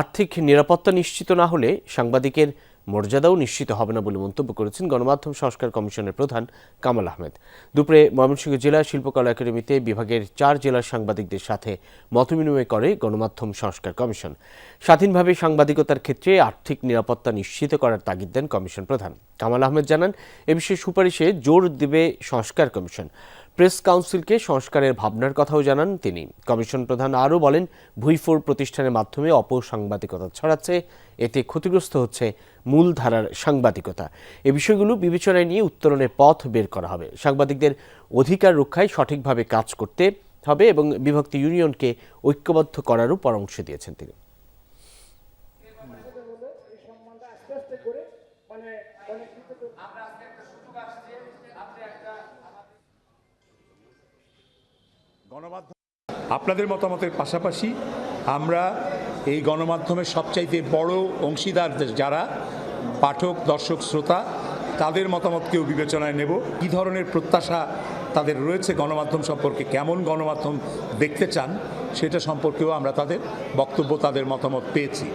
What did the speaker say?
আর্থিক নিরাপত্তা নিশ্চিত না হলে সাংবাদিকের মর্যাদাও নিশ্চিত হবে না বলে মন্তব্য করেছেন গণমাধ্যম সংস্কার কমিশনের প্রধান কামাল আহমেদ। দুপুরে ময়মনসিংহ জেলা শিল্পকলা একাডেমিতে বিভাগের চার জেলার সাংবাদিকদের সাথে মতবিনিময় করে গণমাধ্যম সংস্কার কমিশন। স্বাধীনভাবে সাংবাদিকতার ক্ষেত্রে আর্থিক নিরাপত্তা নিশ্চিত করার তাগিদ দেন কমিশন প্রধান। কামাল আহমেদ জানান, এ বিষয়ে সুপারিশে জোর দেবে সংস্কার কমিশন। প্রেস কাউন্সিলকে সংস্কারের ভাবনার কথাও জানান তিনি। কমিশন প্রধান আরও বলেন, ভুইফোর প্রতিষ্ঠানের মাধ্যমে অপসাংবাদিকতা ছড়াচ্ছে, এতে ক্ষতিগ্রস্ত হচ্ছে মূলধারার সাংবাদিকতা। এ বিষয়গুলো বিবেচনায় নিয়ে উত্তরণের পথ বের করা হবে। সাংবাদিকদের অধিকার রক্ষায় সঠিকভাবে কাজ করতে হবে এবং বিভক্ত ইউনিয়নকে ঐক্যবদ্ধ করারও পরামর্শ দিয়েছেন তিনি। আপনাদের মতামতের পাশাপাশি আমরা এই গণমাধ্যমের সবচাইতে বড় অংশীদার যারা, পাঠক, দর্শক, শ্রোতা, তাদের মতামতকেও বিবেচনায় নেব। কী ধরনের প্রত্যাশা তাদের রয়েছে গণমাধ্যম সম্পর্কে? কেমন গণমাধ্যম দেখতে চান সেটা সম্পর্কেও আমরা তাদের বক্তব্য, তাদের মতামত পেয়েছি।